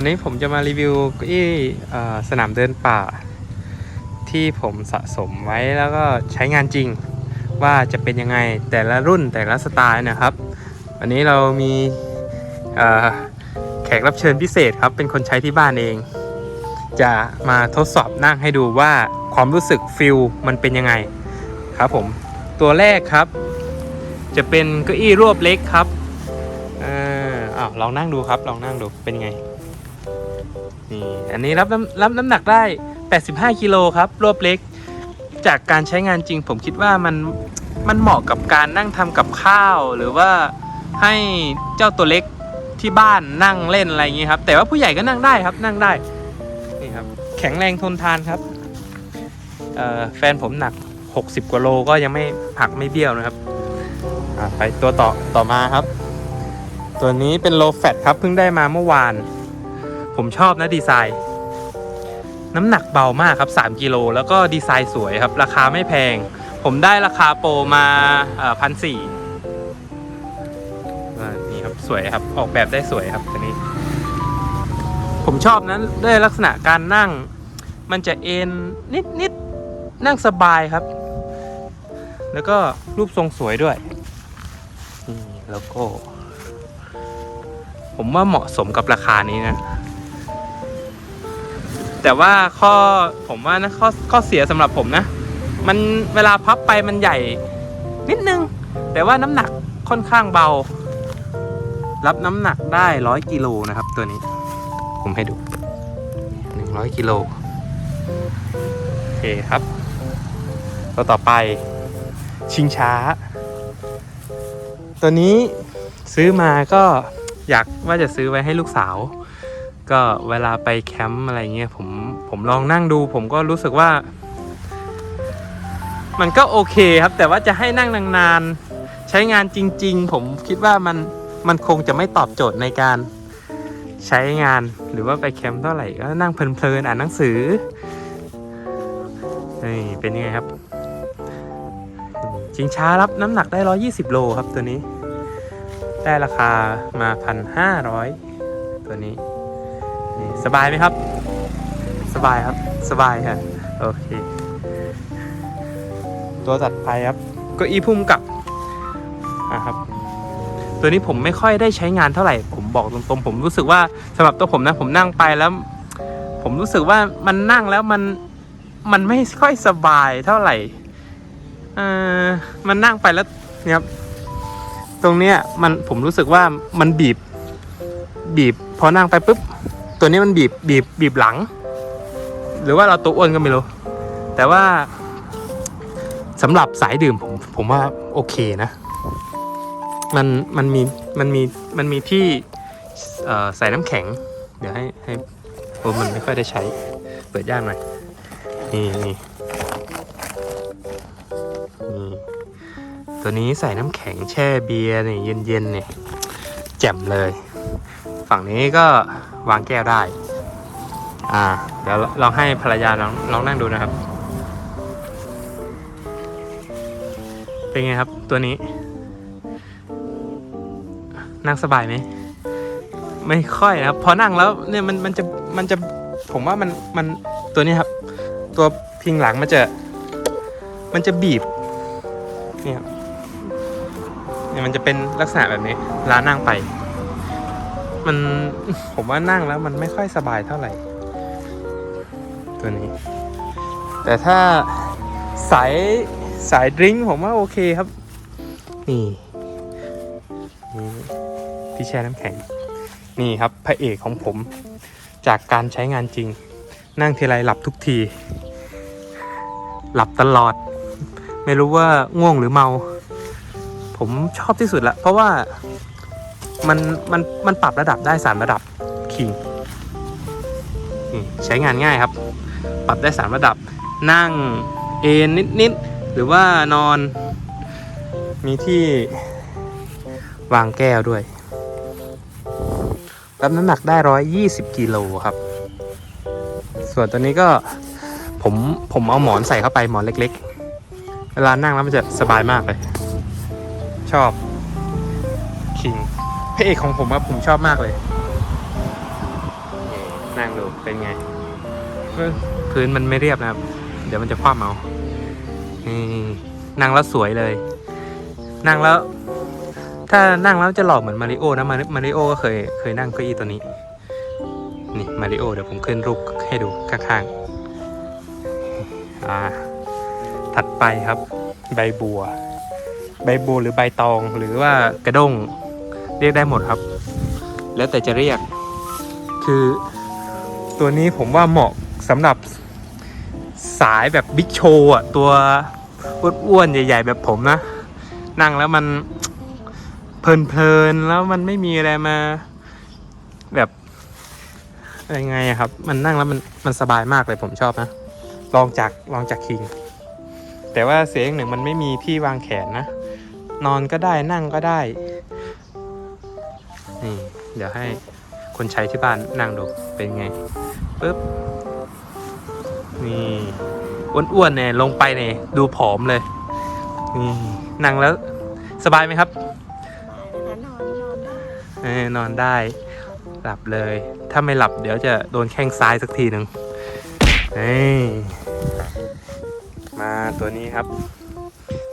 วันนี้ผมจะมารีวิวเก้าอี้สนามเดินป่า ที่ผมสะสมไว้แล้วก็ใช้งานจริง ว่าจะเป็นยังไงแต่ละรุ่นแต่ละสไตล์นะครับ วันนี้เรามีแขกรับเชิญพิเศษครับ เป็นคนใช้ที่บ้านเอง จะมาทดสอบนั่งให้ดูว่าความรู้สึกฟิลมันเป็นยังไงครับผมตัวแรกครับ จะเป็นเก้าอี้รวบเล็กครับอ่าอ้าวลองนั่งดูครับลองนั่งดูเป็นไง นี่อันนี้รับน้ำรับน้ำหนักได้ 85กิโลครับรวบเล็ก จากการใช้งานจริง ผมคิดว่ามันมันเหมาะกับการนั่งทำกับข้าว หรือว่าให้เจ้าตัวเล็กที่บ้านนั่งเล่นอะไรอย่างงี้ครับ แต่ว่าผู้ใหญ่ก็นั่งได้ครับนั่งได้นี่ครับแข็งแรงทนทานครับแฟนผมหนัก 60กว่าโลก็ยังไม่หักไม่เบี้ยวนะครับไปตัวต่อต่อมาครับ ตัวนี้เป็นโลแฟตครับเพิ่งได้มาเมื่อวาน ผมชอบนะดีไซน์ น้ำหนักเบามากครับ 3กิโลแล้วก็ดีไซน์สวยครับ ราคาไม่แพง ผมได้ราคาโปรมาพันสี่นี่ครับสวยครับออกแบบได้สวยครับตัวนี้ ผมชอบนั้นด้วยลักษณะการนั่ง มันจะเอ็นนิดนิดนั่งสบายครับ แล้วก็รูปทรงสวยด้วยนี่แล้วก็ผมว่าเหมาะสมกับราคานี้นะ แต่ว่าข้อผมว่านะข้อข้อเสียสำหรับผมนะ มันเวลาพับไปมันใหญ่ นิดนึง แต่ว่าน้ำหนักค่อนข้างเบา รับน้ำหนักได้ร้อยกิโลนะครับ ตัวนี้ ผมให้ดูหนึ่งร้อยกิโลโอเคครับตัวต่อไปชิงช้า ตัวนี้ซื้อมาก็อยากว่าจะซื้อไว้ให้ลูกสาว ก็เวลาไปแคมป์อะไรเงี้ยผม ผมลองนั่งดู ผมก็รู้สึกว่า มันก็โอเคครับ แต่ว่าจะให้นั่งนานๆใช้งานจริง ๆ ผมคิดว่ามันมันคงจะไม่ตอบโจทย์ในการใช้งานหรือว่าไปแคมป์เท่าไหร่ก็นั่งเพลินๆอ่านหนังสือนี่เป็นยังไงครับชิงช้ารับน้ำหนักได้ 120 โลครับตัวนี้ ได้ราคามา 1,500 ตัวนี้นี่สบายไหมครับ สบายครับ สบายครับโอเค ตัวตัดไปครับก็อีพุ่มกับอะครับ ตัวนี้ผมไม่ค่อยได้ใช้งานเท่าไหร่ ผมบอกตรงๆ ผมรู้สึกว่าสำหรับตัวผมนะ ผมนั่งไปแล้ว ผมรู้สึกว่ามันนั่งแล้วมันมันไม่ค่อยสบายเท่าไหร่เออมันนั่งไปแล้วเนี่ยครับ ตรงเนี้ยมันผมรู้สึกว่ามันบีบ บีบ พอนั่งไปปุ๊บ ตัวนี้มันบีบบีบบีบหลัง หรือว่าเราตัวอ้วนก็ไม่รู้ แต่ว่าสำหรับสายดื่มผมผมว่าโอเคนะ มันมันมีมันมีมันมีที่ใส่น้ำแข็ง เดี๋ยวให้ให้โอ้มันไม่ค่อยได้ใช้ เปิดยากหน่อยนี่นี่นี่ตัวนี้ใส่น้ำแข็งแช่เบียร์เนี่ยเย็นๆเนี่ยแจ่มเลย ฝั่งนี้ก็วางแก้วได้ อ่า เดี๋ยวลองให้ภรรยาลองลองนั่งดูนะครับ เป็นไงครับตัวนี้ นั่งสบายไหม ไม่ค่อยนะครับ พอนั่งแล้วเนี่ยมันมันจะมันจะผมว่ามันมันตัวนี้ครับ ตัวพิงหลังมันจะ มันจะบีบ เนี่ยครับเนี่ยมันจะเป็นลักษณะแบบนี้เวลานั่งไป มันผมว่านั่งแล้วมันไม่ค่อยสบายเท่าไหร่ ตัวนี้ แต่ถ้าสายสายดริงผมว่าโอเคครับ นี่นี่ที่แช่น้ำแข็ง นี่ครับพระเอกของผมจากการใช้งานจริง นั่งทีไรหลับทุกที หลับตลอด ไม่รู้ว่าง่วงหรือเมา ผมชอบที่สุดละเพราะว่ามันมันมันปรับระดับได้สามระดับคิงใช้งานง่ายครับ ปรับได้สามระดับ นั่งเอนนิดนิดๆ หรือว่านอน มีที่วางแก้วด้วย รับน้ำหนักได้ร้อยยี่สิบกิโลครับ ส่วนตัวนี้ก็ผมผมเอาหมอนใส่เข้าไปหมอนเล็กๆ เวลานั่งแล้วมันจะสบายมากเลย ชอบคิงพระเอกของผมครับผมชอบมากเลยนี่งดูเป็นไง พื้นมันไม่เรียบนะครับ เดี๋ยวมันจะคว่ำเอานี่นั่งแล้วสวยเลย นั่งแล้ว ถ้านั่งแล้วจะหล่อเหมือนมาริโอนะมาริมาริโอก็เคยเคยนั่งเก้าอี้ตัวนี้ นี่มาริโอเดี๋ยวผมขึ้นรูปให้ดูข้างๆอ่าถัดไปครับ ใบบัว ใบบัวหรือใบตองหรือว่ากระด้งเรียกได้หมดครับ แล้วแต่จะเรียก คือตัวนี้ผมว่าเหมาะ สำหรับสายแบบบิ๊กโชว์อะ ตัวอ้วนๆใหญ่ ๆ แบบผมนะ นั่งแล้วมันเพลินๆแล้วมันไม่มีอะไรมา แบบอะไรไงอะครับ มันนั่งแล้วมันมันสบายมากเลยผมชอบนะ ลองจากลองจากคิง แต่ว่าเสียงหนึ่งมันไม่มีที่วางแขนนะ นอนก็ได้นั่งก็ได้ นี่ เดี๋ยวให้คนใช้ที่บ้านนั่งดูเป็นไงปึ๊บ นี่อ้วนๆเนี่ยลงไปเนี่ยดูผอมเลยนี่นั่งแล้วสบายไหมครับนอนนอนได้เออนอนได้ หลับเลย ถ้าไม่หลับเดี๋ยวจะโดนแข้งซ้ายสักทีหนึ่งเฮ้ยมาตัวนี้ครับ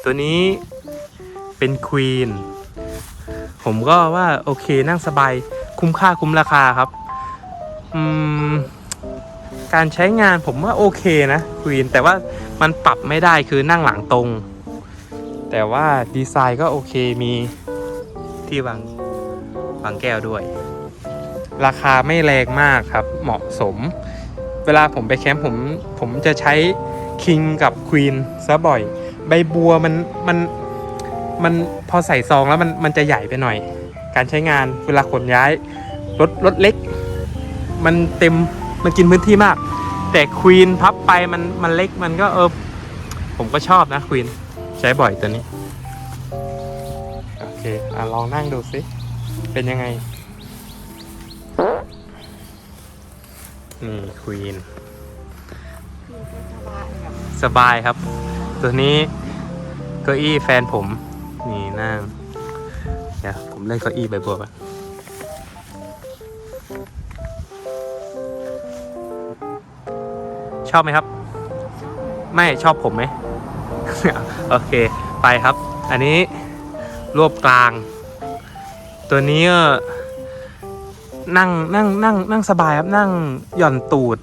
ตัวนี้เป็นควีนผมก็ว่าโอเคนั่งสบายคุ้มค่าคุ้มราคาครับ อืม การใช้งานผมว่าโอเคนะควีนแต่ว่ามันปรับไม่ได้คือนั่งหลังตรง แต่ว่าดีไซน์ก็โอเคมีที่วางบางแก้วด้วย ราคาไม่แรงมากครับเหมาะสม เวลาผมไปแคมป์ผมผมจะใช้คิงกับควีนซะบ่อย ใบบัวมันมันมันพอใส่ซองแล้วมันมันจะใหญ่ไปหน่อย การใช้งานเวลาขนย้ายรถรถเล็ก มันเต็ม มันกินพื้นที่มาก แต่ควีนพับไปมันมันเล็กมันก็เออผมก็ชอบนะควีนใช้บ่อยตัวนี้ โอเคอะลองนั่งดูสิ เป็นยังไงนี่ควีนสบายแบบสบายครับ ตัวนี้เก้าอี้แฟนผม นี่นั่งเดี๋ยวผมเล่นเก้าอี้ใบบัวก่อ ชอบไหมครับ ไม่ชอบผมไหม โอเค ไปครับ อันนี้รวบกลาง ตัวนี้ก็นั่งนั่งนั่งนั่งสบายครับนั่งหย่อนตูด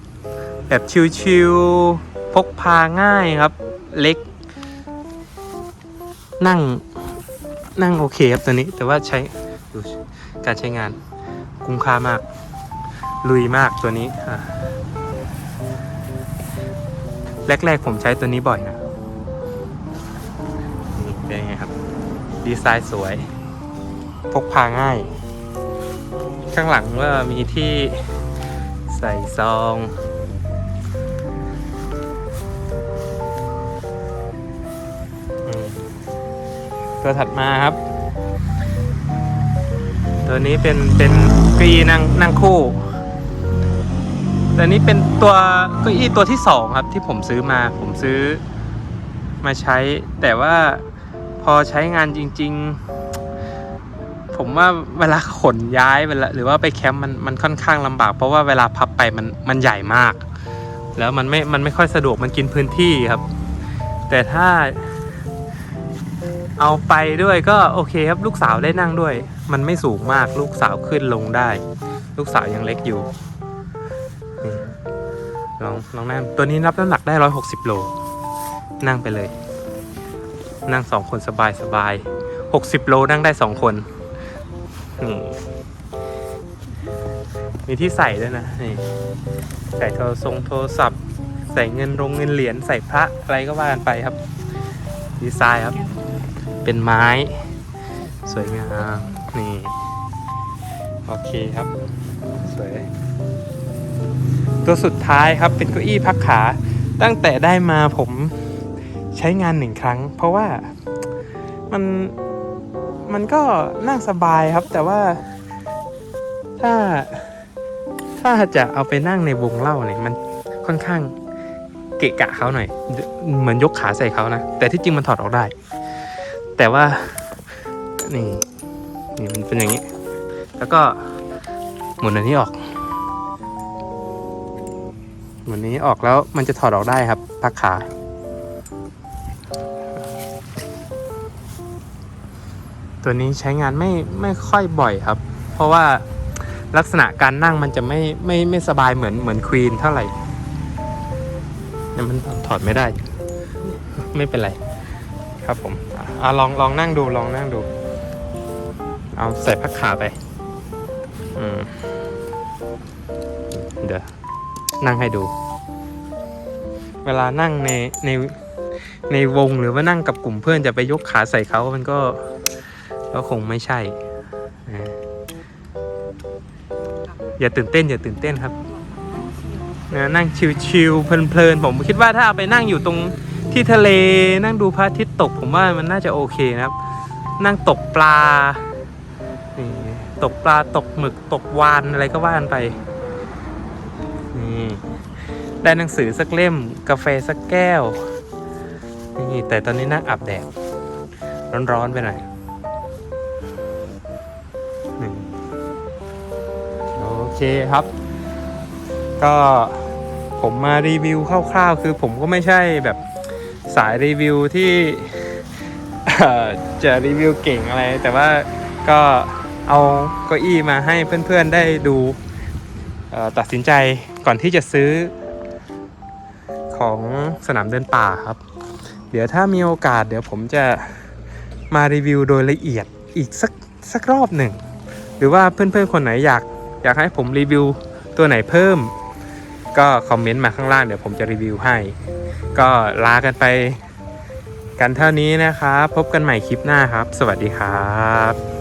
แบบชิวๆพกพาง่ายครับ เล็ก นั่งนั่งโอเคครับตัวนี้ แต่ว่าใช้ดูการใช้งานคุ้มค่ามาก ลุยมากตัวนี้อะ แรก ๆ ผมใช้ตัวนี้บ่อยนะนี่เป็นไงครับ ดีไซน์สวย พกพาง่าย ข้างหลังก็มีที่ใส่ซองอตัวถัดมาครับ ตัวนี้เป็นเป็นเก้าอี้นั่งนั่งคู่ แตัวนี้เป็นตัวเก้าอี้ตัวที่สองครับที่ผมซื้อมาผมซื้อมาใช้ แต่ว่าพอใช้งานจริง ๆ ผมว่าเวลาขนย้ายเวลาหรือว่าไปแคมป์มันมันค่อนข้างลำบาก เพราะว่าเวลาพับไปมันมันใหญ่มาก แล้วมันไม่มันไม่ค่อยสะดวกมันกินพื้นที่ครับ แต่ถ้าเอาไปด้วยก็โอเคครับลูกสาวได้นั่งด้วย มันไม่สูงมากลูกสาวขึ้นลงได้ ลูกสาวยังเล็กอยู่ ลองลองนั่งตัวนี้รับน้ำหนักได้ร้อยหกสิบโล นั่งไปเลย นั่งสองคนสบายสบายหกสิบโลนั่งได้สองคนนี่มีที่ใส่ด้วยนะนี่ใส่โทรทรงโทรศัพท์ ใส่เงินรงเงินเหรียญใส่พระอะไรก็ว่ากันไปครับ ดีไซน์ครับ เป็นไม้ สวยงามนี่ โอเคครับ ตัวสุดท้ายครับเป็นเก้าอี้พักขา ตั้งแต่ได้มาผมใช้งานหนึ่งครั้ง เพราะว่ามันมันก็นั่งสบายครับ แต่ว่าถ้าถ้าจะเอาไปนั่งในวงเล่าเนี่ยมันค่อนข้างเกะกะเขาหน่อย เหมือนยกขาใส่เขานะ แต่ที่จริงมันถอดออกได้ แต่ว่านี่นี่มันเป็นอย่างนี้ แล้วก็หมุนอันนี้ออก วันนี้ออกแล้วมันจะถอดออกได้ครับพักขา ตัวนี้ใช้งานไม่ไม่ค่อยบ่อยครับ เพราะว่าลักษณะการนั่งมันจะไม่ไม่ไม่สบายเหมือนเหมือนควีนเท่าไหร่เนี่ยมันถอดไม่ได้ ไม่เป็นไร ครับผมอะอะลองลองนั่งดูลองนั่งดู เอาใส่พักขาไป อืมเดี๋ยว นั่งให้ดู เวลานั่งในในในวงหรือว่านั่งกับกลุ่มเพื่อนจะไปยกขาใส่เขามันก็ก็คงไม่ใช่ อย่าตื่นเต้น อย่าตื่นเต้นครับ นั่งชิวๆเพลินๆ ผมคิดว่าถ้าเอาไปนั่งอยู่ตรงที่ทะเลนั่งดูพระอาทิตย์ตก ผมว่ามันน่าจะโอเคนะครับ นั่งตกปลานี่ตกปลาตกหมึกตกวานอะไรก็ว่ากันไป ได้หนังสือสักเล่ม กาแฟสักแก้ว นี่แต่ตอนนี้นั่งอาบแดด ร้อนๆไปหน่อยหนึ่งโอเคครับ ก็ผมมารีวิวคร่าวๆ คือผมก็ไม่ใช่แบบสายรีวิวที่จะรีวิวเก่งอะไร แต่ว่าก็เอาเก้าอี้มาให้เพื่อนๆได้ดูตัดสินใจก่อนที่จะซื้อ ของสนามเดินป่าครับ เดี๋ยวถ้ามีโอกาสเดี๋ยวผมจะมารีวิวโดยละเอียดอีกสักสักรอบหนึ่ง หรือว่าเพื่อนๆคนไหนอยากอยากให้ผมรีวิวตัวไหนเพิ่ม ก็คอมเมนต์มาข้างล่างเดี๋ยวผมจะรีวิวให้ ก็ลากันไปกันเท่านี้นะครับ พบกันใหม่คลิปหน้าครับ สวัสดีครับ